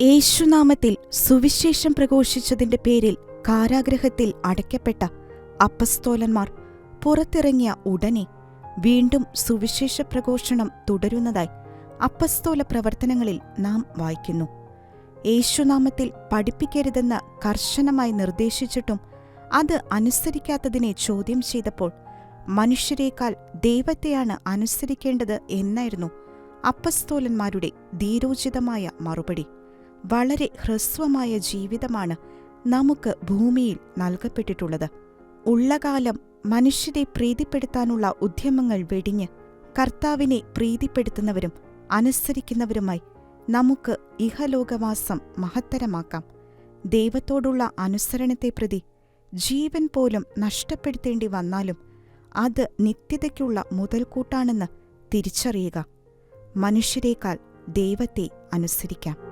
യേശുനാമത്തിൽ സുവിശേഷം പ്രഘോഷിച്ചതിന്റെ പേരിൽ കാരാഗ്രഹത്തിൽ അടയ്ക്കപ്പെട്ട അപ്പസ്തോലന്മാർ പുറത്തിറങ്ങിയ ഉടനെ വീണ്ടും സുവിശേഷ പ്രഘോഷണം തുടരുന്നതായി അപ്പസ്തോല പ്രവർത്തനങ്ങളിൽ നാം വായിക്കുന്നു. യേശുനാമത്തിൽ പഠിപ്പിക്കരുതെന്ന് കർശനമായി നിർദ്ദേശിച്ചിട്ടും അത് അനുസരിക്കാത്തതിനെ ചോദ്യം ചെയ്തപ്പോൾ മനുഷ്യരേക്കാൾ ദൈവത്തെയാണ് അനുസരിക്കേണ്ടത് എന്നായിരുന്നു അപ്പസ്തോലന്മാരുടെ ധീരോചിതമായ മറുപടി. വളരെ ഹ്രസ്വമായ ജീവിതമാണ് നമുക്ക് ഭൂമിയിൽ നൽകപ്പെട്ടിട്ടുള്ളത്. ഉള്ളകാലം മനുഷ്യരെ പ്രീതിപ്പെടുത്താനുള്ള ഉദ്യമങ്ങൾ വെടിഞ്ഞ് കർത്താവിനെ പ്രീതിപ്പെടുത്തുന്നവരും അനുസരിക്കുന്നവരുമായി നമുക്ക് ഇഹലോകവാസം മഹത്തരമാക്കാം. ദൈവത്തോടുള്ള അനുസരണത്തെ പ്രതി ജീവൻ പോലും നഷ്ടപ്പെടുത്തേണ്ടി വന്നാലും അത് നിത്യതയ്ക്കുള്ള മുതൽക്കൂട്ടാണെന്ന് തിരിച്ചറിയുക. മനുഷ്യരേക്കാൾ ദൈവത്തെ അനുസരിക്കാം.